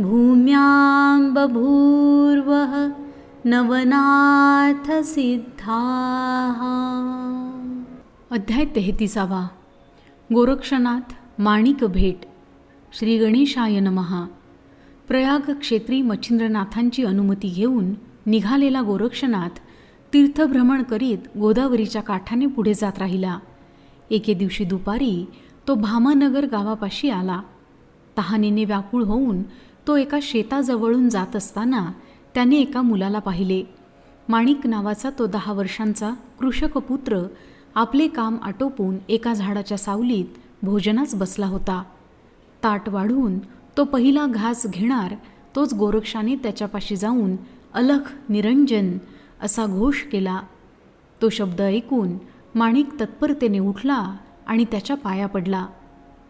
भूम्यां बभूर्वः नवनाथसिद्धाः। अध्याय तेहतीसावा गोरक्षनाथ माणिक भेट श्री गणेशाय नमहा प्रयाग क्षेत्री मच्छिंद्रनाथांची अनुमती घेऊन निघालेला गोरक्षनाथ तीर्थभ्रमण करीत गोदावरीच्या काठाने पुढे जात राहिला. एके दिवशी दुपारी तो भामानगर गावापाशी आला. तहानेने व्याकुळ होऊन तो एका शेताजवळून जात असताना त्याने एका मुलाला पाहिले. माणिक नावाचा तो दहा वर्षांचा कृषक पुत्र आपले काम आटोपून एका झाडाच्या सावलीत भोजनास बसला होता. ताट वाढून तो पहिला घास घेणार तोच गोरक्षाने त्याच्यापाशी जाऊन अलख निरंजन असा घोष केला. तो शब्द ऐकून माणिक तत्परतेने उठला आणि त्याच्या पाया पडला.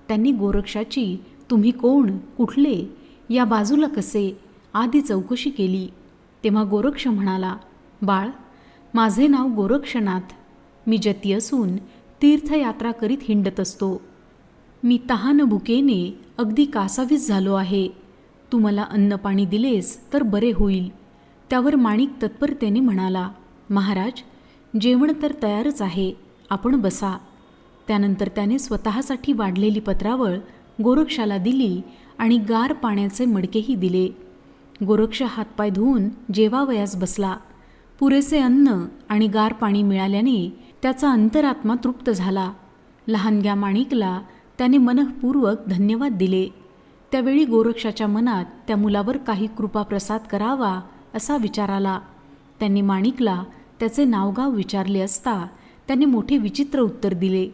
त्यांनी गोरक्षाची तुम्ही कोण? कुठले? या बाजूला कसे? आधी चौकशी केली. तेव्हा गोरक्ष म्हणाला बाळ माझे नाव गोरक्षनाथ. मी जती असून तीर्थयात्रा करीत हिंडत असतो. मी तहान भुकेने अगदी कासावीस झालो आहे. तू मला अन्नपाणी दिलेस तर बरे होईल. त्यावर माणिक तत्परतेने म्हणाला महाराज जेवण तर तयारच आहे. आपण बसा. त्यानंतर त्याने स्वतःसाठी वाढलेली पत्रावळ गोरक्षाला दिली आणि गार पाण्याचे मडकेही दिले. गोरक्ष हातपाय धुवून जेवावयास बसला. पुरेसे अन्न आणि गार पाणी मिळाल्याने त्याचा अंतरात्मा तृप्त झाला. लहानग्या माणिकला त्याने मनःपूर्वक धन्यवाद दिले. त्यावेळी गोरक्षाच्या मनात त्या मुलावर काही कृपाप्रसाद करावा असा विचार आला. त्यांनी माणिकला त्याचे नावगाव विचारले असता त्याने मोठे विचित्र उत्तर दिले.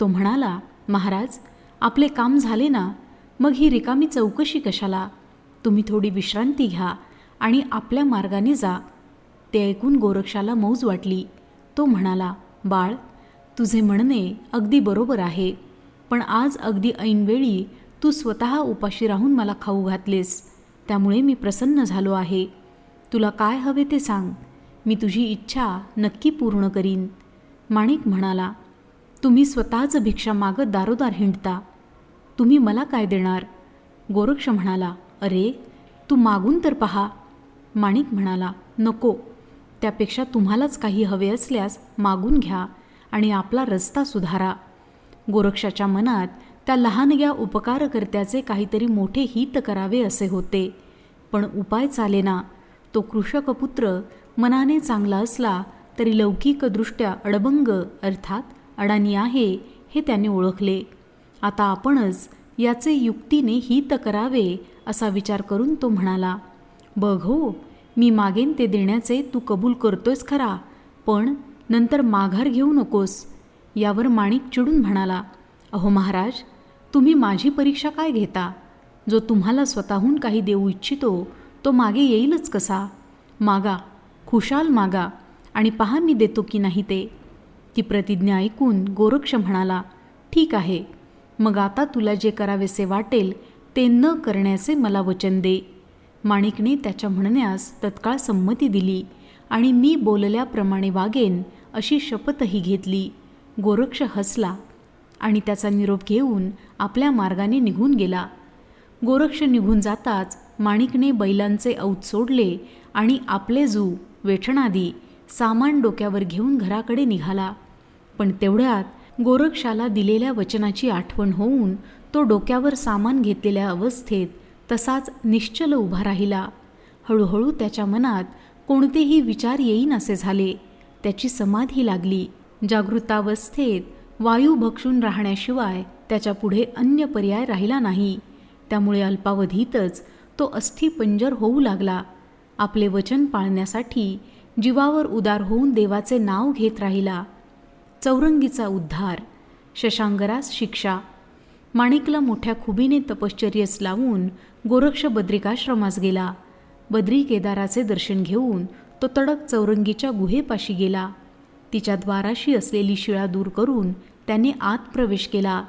तो म्हणाला महाराज आपले काम झाले ना मग ही रिकामी चौकशी कशाला? तुम्ही थोडी विश्रांती घ्या आणि आपल्या मार्गाने जा. ते ऐकून गोरक्षाला मौज वाटली. तो म्हणाला बाळ तुझे म्हणणे अगदी बरोबर आहे पण आज अगदी ऐनवेळी तू स्वतः उपाशी राहून मला खाऊ घातलेस त्यामुळे मी प्रसन्न झालो आहे. तुला काय हवे ते सांग. मी तुझी इच्छा नक्की पूर्ण करीन. माणिक म्हणाला तुम्ही स्वतःच भिक्षा मागत दारोदार हिंडता. तुम्ही मला काय देणार? गोरक्ष म्हणाला अरे तू मागून तर पहा. माणिक म्हणाला नको. त्यापेक्षा तुम्हालाच काही हवे असल्यास मागून घ्या आणि आपला रस्ता सुधारा. गोरक्षाच्या मनात त्या लहानग्या उपकारकर्त्याचे काहीतरी मोठे हित करावे असे होते. पण उपाय चालेना. तो कृषकपुत्र मनाने चांगला असला तरी लौकिकदृष्ट्या अडबंग अर्थात अडाणी आहे हे त्याने ओळखले. आता आपणच याचे युक्तीने हित करावे असा विचार करून तो म्हणाला बघ हो मी मागेन ते देण्याचे तू कबूल करतोयस खरा पण नंतर माघार घेऊ नकोस. यावर माणिक चिडून म्हणाला अहो महाराज तुम्ही माझी परीक्षा काय घेता? जो तुम्हाला स्वतःहून काही देऊ इच्छितो तो मागे येईलच कसा? मागा खुशाल मागा आणि पहा मी देतो की नाही ते. ती प्रतिज्ञा ऐकून गोरक्ष म्हणाला ठीक आहे मग आता तुला जे करावेसे वाटेल ते न करण्याचे मला वचन दे. माणिकने त्याच्या म्हणण्यास तत्काळ संमती दिली आणि मी बोलल्याप्रमाणे वागेन अशी शपथही घेतली. गोरक्ष हसला आणि त्याचा निरोप घेऊन आपल्या मार्गाने निघून गेला. गोरक्ष निघून जाताच माणिकने बैलांचे औत सोडले आणि आपले जू वेठणादी सामान डोक्यावर घेऊन घराकडे निघाला. पण तेवढ्यात गोरक्षाला दिलेल्या वचनाची आठवण होऊन तो डोक्यावर सामान घेतलेल्या अवस्थेत तसाच निश्चल उभा राहिला. हळूहळू त्याच्या मनात कोणतेही विचार येईन असे झाले. त्याची समाधी लागली. जागृतावस्थेत वायू भक्षून राहण्याशिवाय त्याच्या पुढे अन्य पर्याय राहिला नाही. त्यामुळे अल्पावधीतच तो अस्थिपंजर होऊ लागला. आपले वचन पाळण्यासाठी जीवावर उदार होऊन देवाचे नाव घेत राहिला. चौरंगीचा उद्धार शशांगरास शिक्षा माणिकला मोठ्या खुबीने तपश्चर्यस लावून गोरक्ष बद्रिकाश्रमास गेला. बद्री केदाराचे दर्शन घेऊन तो तडक चौरंगीच्या गुहेपाशी गेला. तिच्या द्वाराशी असलेली शिळा दूर करून त्याने आत प्रवेश केला.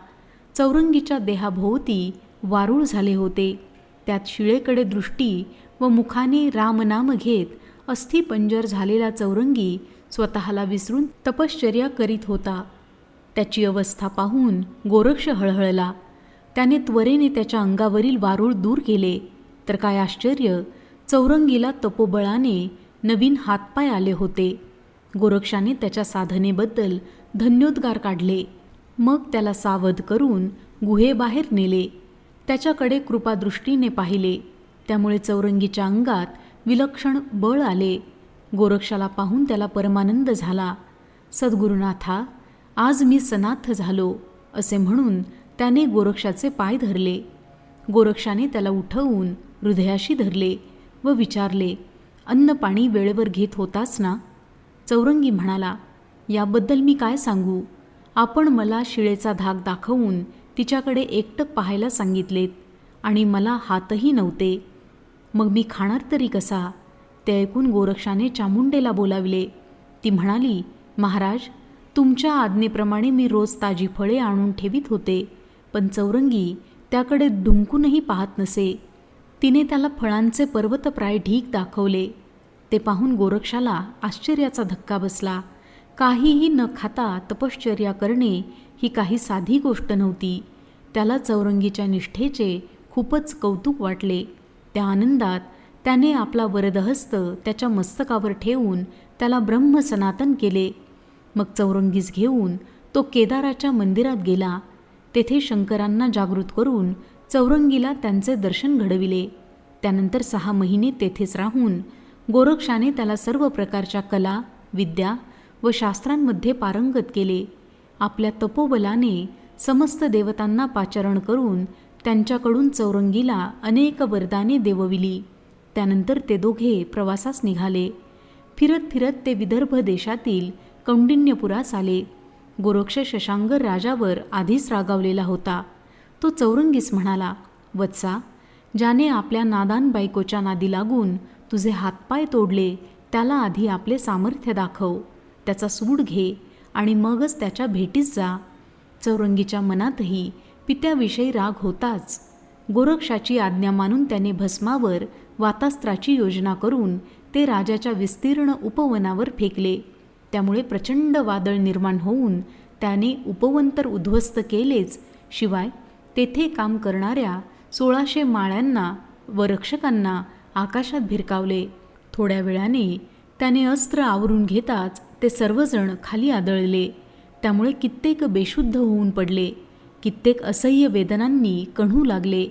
चौरंगीच्या देहाभोवती वारूळ झाले होते. त्यात शिळेकडे दृष्टी व मुखाने रामनाम घेत अस्थिपंजर झालेला चौरंगी स्वतःला विसरून तपश्चर्या करीत होता. त्याची अवस्था पाहून गोरक्ष हळहळला. त्याने त्वरेने त्याच्या अंगावरील वारूळ दूर केले. तर काय आश्चर्य चौरंगीला तपोबळाने नवीन हातपाय आले होते. गोरक्षाने त्याच्या साधनेबद्दल धन्योद्गार काढले. मग त्याला सावध करून गुहेबाहेर नेले. त्याच्याकडे कृपादृष्टीने पाहिले. त्यामुळे चौरंगीच्या अंगात विलक्षण बळ आले. गोरक्षाला पाहून त्याला परमानंद झाला. सद्गुरुनाथा आज मी सनाथ झालो असे म्हणून त्याने गोरक्षाचे पाय धरले. गोरक्षाने त्याला उठवून हृदयाशी धरले व विचारले अन्न पाणी वेळेवर घेत होतास ना? चौरंगी म्हणाला याबद्दल मी काय सांगू? आपण मला शिळेचा धाक दाखवून तिच्याकडे एकटक पाहायला सांगितलेत आणि मला हातही नव्हते. मग मी खाणार तरी कसा? ते ऐकून गोरक्षाने चामुंडेला बोलाविले. ती म्हणाली महाराज तुमच्या आज्ञेप्रमाणे मी रोज ताजी फळे आणून ठेवीत होते पण चौरंगी त्याकडे ढुंकूनही पाहत नसे. तिने त्याला फळांचे पर्वतप्राय ढीक दाखवले. ते पाहून गोरक्षाला आश्चर्याचा धक्का बसला. काहीही न खाता तपश्चर्या करणे ही काही साधी गोष्ट नव्हती. त्याला चौरंगीच्या निष्ठेचे खूपच कौतुक वाटले. त्या आनंदात त्याने आपला वरदहस्त त्याच्या मस्तकावर ठेवून त्याला ब्रह्म सनातन केले. मग चौरंगीस घेऊन तो केदाराच्या मंदिरात गेला. तेथे शंकरांना जागृत करून चौरंगीला त्यांचे दर्शन घडविले. त्यानंतर सहा महिने तेथेच राहून गोरक्षाने त्याला सर्व प्रकारच्या कला विद्या व शास्त्रांमध्ये पारंगत केले. आपल्या तपोबलाने समस्त देवतांना पाचारण करून त्यांच्याकडून चौरंगीला अनेक वरदाने देवविली. त्यानंतर ते दोघे प्रवासास निघाले. फिरत फिरत ते विदर्भ देशातील कौंडिन्यपुरास आले. गोरक्ष शशांग राजावर आधीच रागावलेला होता. तो चौरंगीस म्हणाला वत्सा ज्याने आपल्या नादान बायकोच्या नादी लागून तुझे हातपाय तोडले त्याला आधी आपले सामर्थ्य दाखव त्याचा सूड घे आणि मगच त्याच्या भेटीस जा चौरंगीच्या मनातही पित्याविषयी राग होताच. गोरक्षाची आज्ञा मानून त्याने भस्मावर वातास्त्राची योजना करून ते राजाच्या विस्तीर्ण उपवनावर फेकले. त्यामुळे प्रचंड वादळ निर्माण होऊन त्याने उपवन तर उद्ध्वस्त केलेच. शिवाय तेथे काम करणाऱ्या सोळाशे माळ्यांना व रक्षकांना आकाशात भिरकावले. थोड्या वेळाने त्याने अस्त्र आवरून घेताच ते सर्वजण खाली आदळले. त्यामुळे कित्येक बेशुद्ध होऊन पडले. कित्येक असह्य वेदनांनी कण्हू लागले.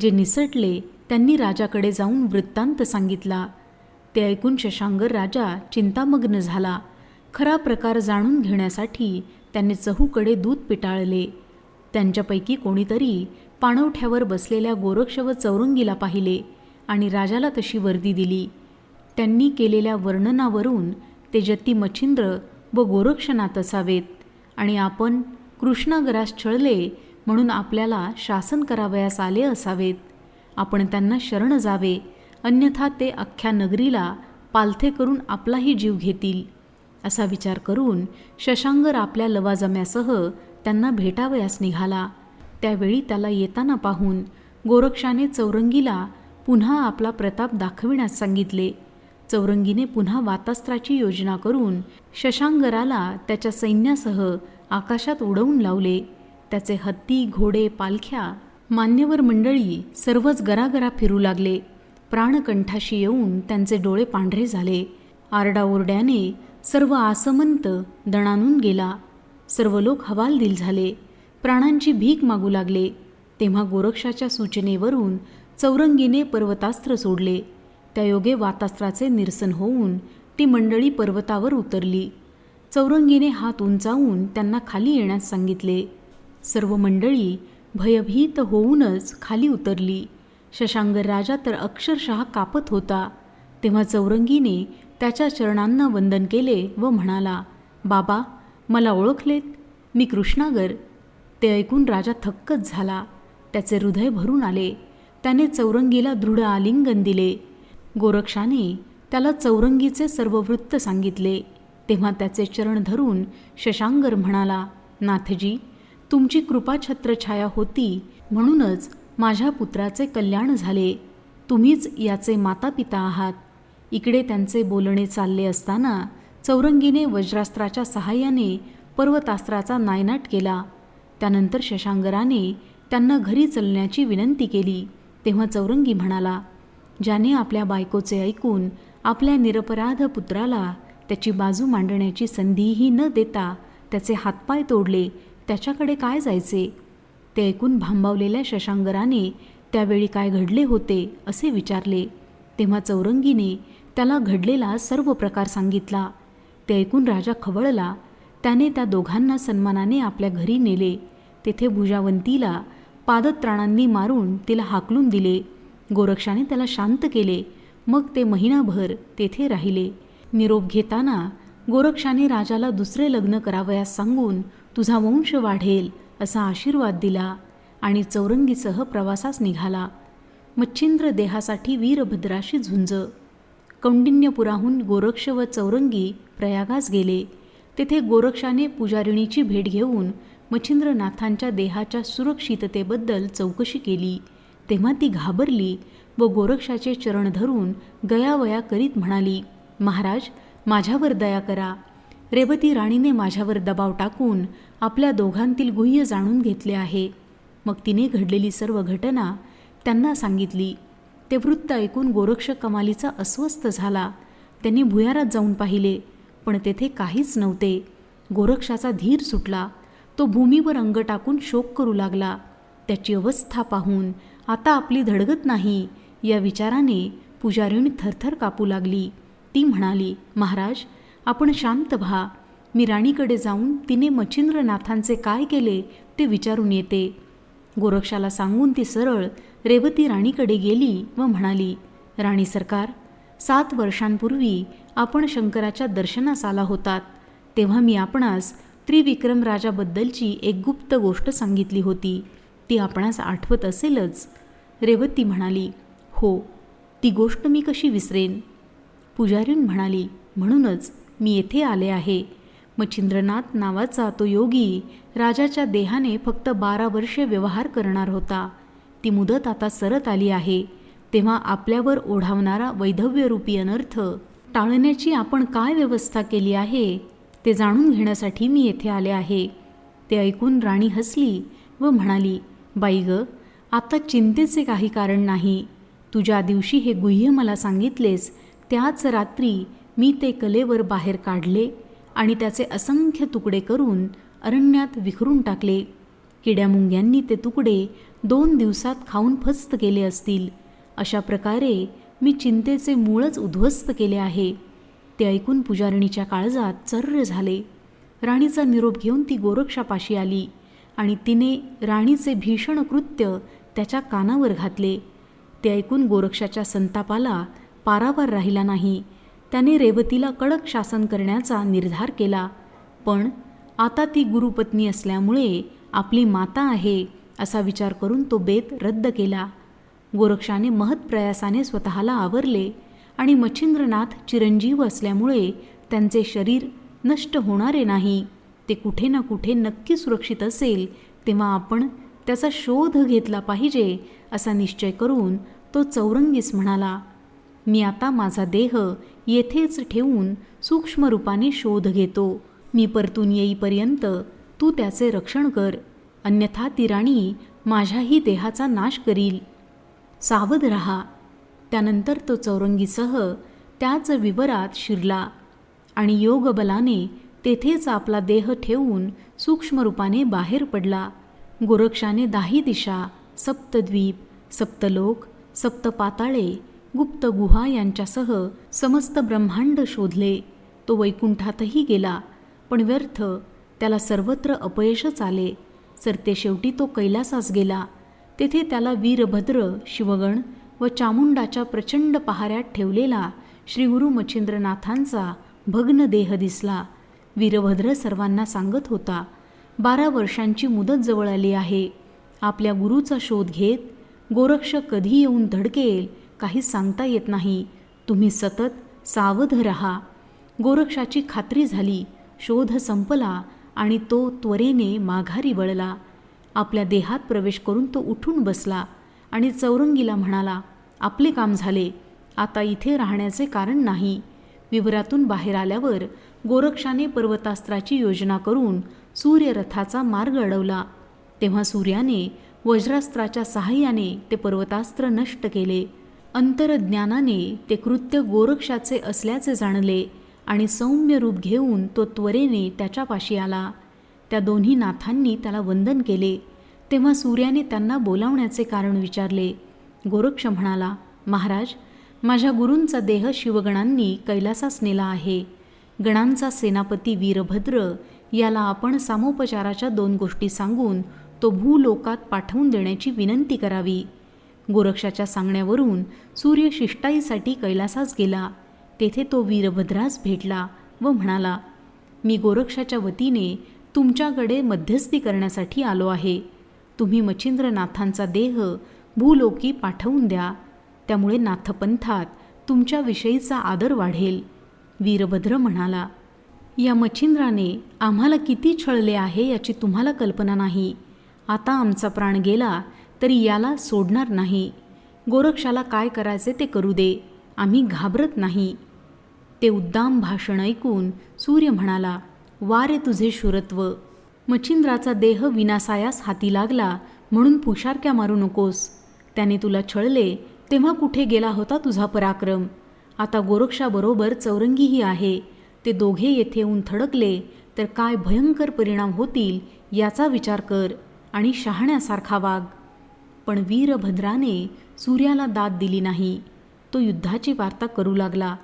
जे निसटले त्यांनी राजाकडे जाऊन वृत्तांत सांगितला. ते ऐकून शशांगर राजा चिंतामग्न झाला. खरा प्रकार जाणून घेण्यासाठी त्याने चहूकडे दूध पिटाळले. त्यांच्यापैकी कोणीतरी पाणवठ्यावर बसलेल्या गोरक्ष व चौरंगीला पाहिले आणि राजाला तशी वर्दी दिली. त्यांनी केलेल्या वर्णनावरून ते जत्ती मच्छिंद्र व गोरक्षनाथ असावेत आणि आपण कृष्णागरास छळले म्हणून आपल्याला शासन करावयास आले असावेत. आपण त्यांना शरण जावे अन्यथा ते अख्ख्या नगरीला पालथे करून आपलाही जीव घेतील असा विचार करून शशांगर आपल्या लवाजम्यासह त्यांना भेटावयास निघाला. त्यावेळी त्याला येताना पाहून गोरक्षाने चौरंगीला पुन्हा आपला प्रताप दाखविण्यास सांगितले. चौरंगीने पुन्हा वातास्त्राची योजना करून शशांगराला त्याच्या सैन्यासह आकाशात उडवून लावले. त्याचे हत्ती घोडे पालख्या मान्यवर मंडळी सर्वच गरागरा फिरू लागले. प्राणकंठाशी येऊन त्यांचे डोळे पांढरे झाले. आरडाओरड्याने सर्व आसमंत दणानून गेला. सर्व लोक हवालदिल झाले. प्राणांची भीक मागू लागले. तेव्हा गोरक्षाच्या सूचनेवरून चौरंगीने पर्वतास्त्र सोडले. त्या योगे वातास्त्राचे निरसन होऊन ती मंडळी पर्वतावर उतरली. चौरंगीने हात उंचावून त्यांना खाली येण्यास सांगितले. सर्व मंडळी भयभीत होऊनच खाली उतरली. शशांगर राजा तर अक्षरशः कापत होता. तेव्हा चौरंगीने त्याच्या चरणांना वंदन केले व म्हणाला बाबा मला ओळखलेत. मी कृष्णागर. ते ऐकून राजा थक्कच झाला. त्याचे हृदय भरून आले. त्याने चौरंगीला दृढ आलिंगन दिले. गोरक्षाने त्याला चौरंगीचे सर्व वृत्त सांगितले. तेव्हा त्याचे चरण धरून शशांगर म्हणाला नाथजी तुमची कृपा छत्रछाया होती म्हणूनच माझ्या पुत्राचे कल्याण झाले. तुम्हीच याचे मातापिता आहात. इकडे त्यांचे बोलणे चालले असताना चौरंगीने वज्रास्त्राच्या सहाय्याने पर्वतास्त्राचा नायनाट केला. त्यानंतर शशांगराने त्यांना घरी चलण्याची विनंती केली. तेव्हा चौरंगी म्हणाला ज्याने आपल्या बायकोचे ऐकून आपल्या निरपराध पुत्राला त्याची बाजू मांडण्याची संधीही न देता त्याचे हातपाय तोडले त्याच्याकडे काय जायचे? ते ऐकून भांबावलेल्या शशांगराने त्यावेळी काय घडले होते असे विचारले. तेव्हा चौरंगीने त्याला घडलेला सर्व प्रकार सांगितला. ते ऐकून राजा खवळला. त्याने त्या दोघांना सन्मानाने आपल्या घरी नेले. तेथे भुजावंतीला पादत्राणांनी मारून तिला हाकलून दिले. गोरक्षाने त्याला शांत केले. मग ते महिनाभर तेथे राहिले. निरोप घेताना गोरक्षाने राजाला दुसरे लग्न करावयास सांगून तुझा वंश वाढेल असा आशीर्वाद दिला आणि चौरंगीसह प्रवासास निघाला. मच्छिंद्र देहासाठी वीरभद्राशी झुंज. कौंडिन्यपुराहून गोरक्ष व चौरंगी प्रयागास गेले. तेथे गोरक्षाने पुजारिणीची भेट घेऊन मच्छिंद्रनाथांच्या देहाच्या सुरक्षिततेबद्दल चौकशी केली. तेव्हा ती घाबरली व गोरक्षाचे चरण धरून गयावया करीत म्हणाली महाराज माझ्यावर दया करा. रेवती राणीने माझ्यावर दबाव टाकून आपल्या दोघांतील गुह्य जाणून घेतले आहे. मग तिने घडलेली सर्व घटना त्यांना सांगितली. ते वृत्त ऐकून गोरक्ष कमालीचा अस्वस्थ झाला. त्यांनी भुयारात जाऊन पाहिले पण तेथे काहीच नव्हते. गोरक्षाचा धीर सुटला. तो भूमीवर अंग टाकून शोक करू लागला. त्याची अवस्था पाहून आता आपली धडगत नाही या विचाराने पुजारिणी थरथर कापू लागली. ती म्हणाली महाराज आपण शांत व्हा. मी राणीकडे जाऊन तिने मच्छिंद्रनाथांचे काय केले ते विचारून येते. गोरक्षाला सांगून ती सरळ रेवती राणीकडे गेली व म्हणाली राणी सरकार सात वर्षांपूर्वी आपण शंकराच्या दर्शनास आला होतात. तेव्हा मी आपणास त्रिविक्रम राजाबद्दलची एक गुप्त गोष्ट सांगितली होती. ती आपणास आठवत असेलच. रेवती म्हणाली हो ती गोष्ट मी कशी विसरेन? पुजारीन म्हणाली म्हणूनच मी येथे आले आहे. मच्छिंद्रनाथ नावाचा तो योगी राजाच्या देहाने फक्त बारा वर्षे व्यवहार करणार होता. ती मुदत आता सरत आली आहे. तेव्हा आपल्यावर ओढावणारा वैधव्यरूपी अनर्थ टाळण्याची आपण काय व्यवस्था केली आहे ते जाणून घेण्यासाठी मी येथे आले आहे. ते ऐकून राणी हसली व म्हणाली बाई ग आता चिंतेचे काही कारण नाही. तू ज्या दिवशी हे गुह्य मला सांगितलेस. त्याच रात्री मी ते कलेवर बाहेर काढले आणि त्याचे असंख्य तुकडे करून अरण्यात विखरून टाकले. किड्यामुंग्यांनी ते तुकडे दोन दिवसात खाऊन फस्त केले असतील. अशा प्रकारे मी चिंतेचे मूळच उद्ध्वस्त केले आहे. ते ऐकून पुजारिणीच्या काळजात चर्र झाले. राणीचा निरोप घेऊन ती गोरक्षापाशी आली आणि तिने राणीचे भीषण कृत्य त्याच्या कानावर घातले. ते ऐकून गोरक्षाच्या संतापाला पारावार राहिला नाही. त्याने रेवतीला कडक शासन करण्याचा निर्धार केला. पण आता ती गुरुपत्नी असल्यामुळे आपली माता आहे असा विचार करून तो बेत रद्द केला. गोरक्षाने महत्प्रयासाने स्वतःला आवरले आणि मच्छिंद्रनाथ चिरंजीव असल्यामुळे त्यांचे शरीर नष्ट होणारे नाही. ते कुठे ना कुठे नक्की सुरक्षित असेल तेव्हा आपण त्याचा शोध घेतला पाहिजे असा निश्चय करून तो चौरंगीस म्हणाला मी आता माझा देह येथेच ठेवून सूक्ष्म रूपाने शोध घेतो. मी परतून येईपर्यंत तू त्याचे रक्षण कर. अन्यथा ती राणी माझ्याही देहाचा नाश करील. सावध रहा. त्यानंतर तो चौरंगीसह त्याच विवरात शिरला आणि योगबलाने तेथेच आपला देह ठेवून सूक्ष्म रूपाने बाहेर पडला. गोरक्षाने दाही दिशा सप्तद्वीप सप्तलोक सप्तपाताळे गुप्त गुहा यांच्यासह समस्त ब्रह्मांड शोधले. तो वैकुंठातही गेला पण व्यर्थ त्याला सर्वत्र अपयशच आले. सरते शेवटी तो कैलासास गेला. तेथे त्याला वीरभद्र शिवगण व चामुंडाच्या प्रचंड पहाऱ्यात ठेवलेला श्री गुरु मच्छिंद्रनाथांचा भग्न देह दिसला. वीरभद्र सर्वांना सांगत होता बारा वर्षांची मुदत जवळ आली आहे. आपल्या गुरुचा शोध घेत गोरक्ष कधी येऊन धडकेल काही सांगता येत नाही. तुम्ही सतत सावध रहा. गोरक्षाची खात्री झाली. शोध संपला आणि तो त्वरेने माघारी वळला. आपल्या देहात प्रवेश करून तो उठून बसला आणि चौरंगीला म्हणाला आपले काम झाले. आता इथे राहण्याचे कारण नाही. विवरातून बाहेर आल्यावर गोरक्षाने पर्वतास्त्राची योजना करून सूर्यरथाचा मार्ग अडवला. तेव्हा सूर्याने वज्रास्त्राच्या सहाय्याने ते पर्वतास्त्र नष्ट केले. अंतरज्ञानाने ते कृत्य गोरक्षाचे असल्याचे जाणले आणि सौम्य रूप घेऊन तो त्वरेने त्याच्यापाशी आला. त्या दोन्ही नाथांनी त्याला वंदन केले. तेव्हा सूर्याने त्यांना बोलावण्याचे कारण विचारले. गोरक्ष म्हणाला महाराज माझ्या गुरूंचा देह शिवगणांनी कैलासास नेला आहे. गणांचा सेनापती वीरभद्र याला आपण सामोपचाराच्या दोन गोष्टी सांगून तो भूलोकात पाठवून देण्याची विनंती करावी. गोरक्षाच्या सांगण्यावरून सूर्य शिष्टाईसाठी कैलासास गेला. तेथे तो वीरभद्रास भेटला व म्हणाला मी गोरक्षाच्या वतीने तुमच्याकडे मध्यस्थी करण्यासाठी आलो आहे. तुम्ही मच्छिंद्रनाथांचा देह भूलोकी पाठवून द्या. त्यामुळे नाथपंथात तुमच्याविषयीचा आदर वाढेल. वीरभद्र म्हणाला या मच्छिंद्राने आम्हाला किती छळले आहे याची तुम्हाला कल्पना नाही. आता आमचा प्राण गेला तरी याला सोडणार नाही. गोरक्षाला काय करायचे ते करू दे. आम्ही घाबरत नाही. ते उद्दाम भाषण ऐकून सूर्य म्हणाला वारे तुझे शूरत्व. मच्छिंद्राचा देह विनासायास हाती लागला म्हणून पुशारक्या मारू नकोस. त्याने तुला छळले तेव्हा कुठे गेला होता तुझा पराक्रम? आता गोरक्षाबरोबर चौरंगीही आहे. ते दोघे येथे येऊन थडकले तर काय भयंकर परिणाम होतील याचा विचार कर आणि शहाण्यासारखा वाघ पण वीरभद्राने सूर्याला दाद दिली नाही. तो युद्धाची वार्ता करू लागला.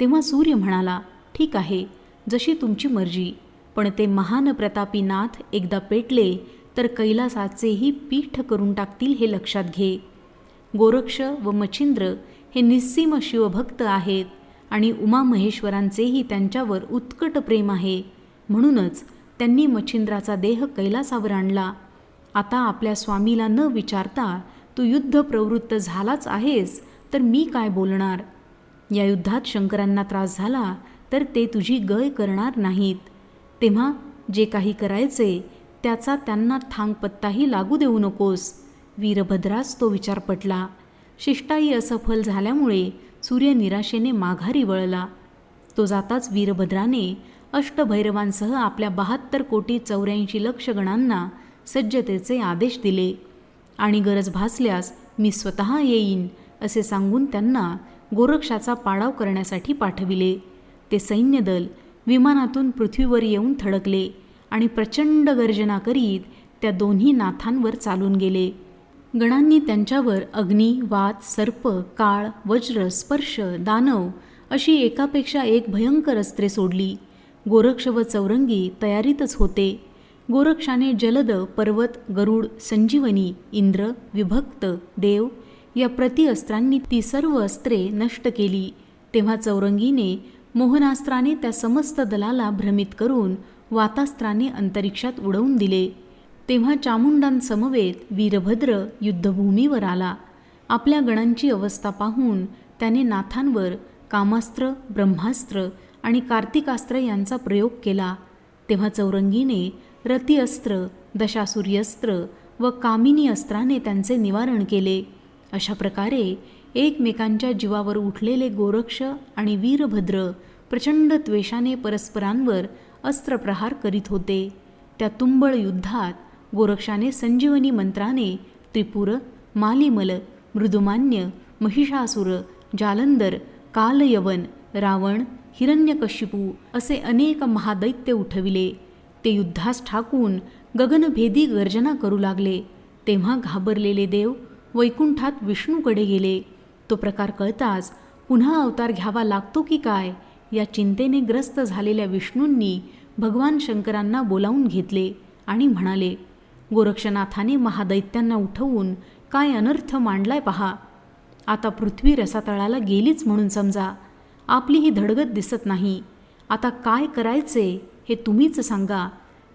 तेव्हा सूर्य म्हणाला ठीक आहे जशी तुमची मर्जी पण ते महान प्रतापी नाथ एकदा पेटले तर कैलासाचेही पीठ करून टाकतील हे लक्षात घे. गोरक्ष व मच्छिंद्र हे निस्सीम शिवभक्त आहेत आणि उमा महेश्वरांचेही त्यांच्यावर उत्कट प्रेम आहे. म्हणूनच त्यांनी मच्छिंद्राचा देह कैलासावर आणला. आता आपल्या स्वामीला न विचारता तू युद्ध प्रवृत्त झालाच आहेस तर मी काय बोलणार? या युद्धात शंकरांना त्रास झाला तर ते तुझी गय करणार नाहीत. तेव्हा जे काही करायचे त्याचा त्यांना थांगपत्ताही लागू देऊ नकोस. वीरभद्रास तो विचार पटला. शिष्टाई असफल झाल्यामुळे सूर्य निराशेने माघारी वळला. तो जाताच वीरभद्राने अष्टभैरवांसह आपल्या बहात्तर कोटी चौऱ्याऐंशी लक्ष गणांना सज्जतेचे आदेश दिले. आणि गरज भासल्यास मी स्वतः येईन असे सांगून त्यांना गोरक्षाचा पाडाव करण्यासाठी पाठविले. ते सैन्यदल विमानातून पृथ्वीवर येऊन थडकले आणि प्रचंड गर्जना करीत त्या दोन्ही नाथांवर चालून गेले. गणांनी त्यांच्यावर अग्नी वात सर्प काळ वज्र स्पर्श दानव अशी एकापेक्षा एक भयंकर अस्त्रे सोडली. गोरक्ष व चौरंगी तयारीतच होते. गोरक्षाने जलद पर्वत गरुड संजीवनी इंद्र विभक्त देव या प्रतिअस्त्रांनी ती सर्व अस्त्रे नष्ट केली. तेव्हा चौरंगीने मोहनास्त्राने त्या समस्त दलाला भ्रमित करून वातास्त्राने अंतरिक्षात उडवून दिले. तेव्हा चामुंडांसमवेत वीरभद्र युद्धभूमीवर आला. आपल्या गणांची अवस्था पाहून त्याने नाथांवर कामास्त्र ब्रह्मास्त्र आणि कार्तिकास्त्र यांचा प्रयोग केला. तेव्हा चौरंगीने रती अस्त्र दशासूर्यस्त्र व कामिनी अस्त्राने त्यांचे निवारण केले. अशा प्रकारे एकमेकांच्या जीवावर उठलेले गोरक्ष आणि वीरभद्र प्रचंड त्वेषाने परस्परांवर अस्त्रप्रहार करीत होते. त्या तुंबळ युद्धात गोरक्षाने संजीवनी मंत्राने त्रिपुर मालिमल मृदुमान्य महिषासुर जालंदर कालयवन रावण हिरण्यकशिपू असे अनेक महादैत्य उठविले. ते युद्धास ठाकून गगनभेदी गर्जना करू लागले. तेव्हा घाबरलेले देव वैकुंठात विष्णूकडे गेले. तो प्रकार कळताच पुन्हा अवतार घ्यावा लागतो की काय? या चिंतेने ग्रस्त झालेल्या विष्णूंनी भगवान शंकरांना बोलावून घेतले आणि म्हणाले गोरक्षनाथाने महादैत्यांना उठवून काय अनर्थ मांडलाय पहा. आता पृथ्वी रसातळाला गेलीच म्हणून समजा. आपली ही धडगत दिसत नाही. आता काय करायचे? हे तुम्हीच सांगा.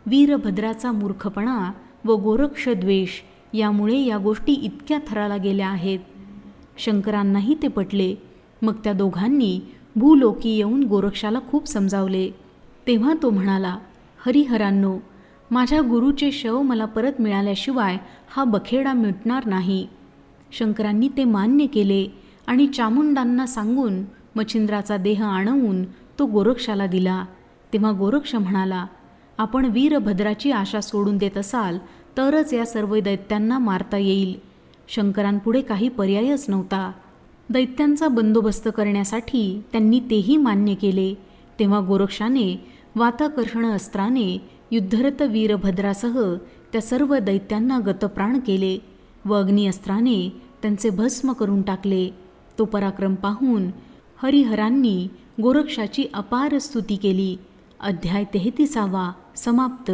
वीरभद्राचा मूर्खपणा व गोरक्षद्वेष यामुळे या गोष्टी इतक्या थराला गेल्या आहेत. शंकरांनाही ते पटले. मग त्या दोघांनी भूलोकी येऊन गोरक्षाला खूप समजावले. तेव्हा तो म्हणाला हरिहरांनो माझ्या गुरुचे शव मला परत मिळाल्याशिवाय हा बखेडा मिटणार नाही. शंकरांनी ते मान्य केले आणि चामुंडांना सांगून मच्छिंद्राचा देह आणवून तो गोरक्षाला दिला. तेव्हा गोरक्ष म्हणाला आपण वीरभद्राची आशा सोडून देत असाल तरच या सर्व दैत्यांना मारता येईल. शंकरांपुढे काही पर्यायच नव्हता. दैत्यांचा बंदोबस्त करण्यासाठी त्यांनी तेही मान्य केले. तेव्हा गोरक्षाने वाताकर्षण अस्त्राने युद्धरत वीरभद्रासह त्या सर्व दैत्यांना गतप्राण केले व अग्निअस्त्राने त्यांचे भस्म करून टाकले. तो पराक्रम पाहून हरिहरांनी गोरक्षाची अपार स्तुती केली. अध्याय तेहतीसावा समाप्त.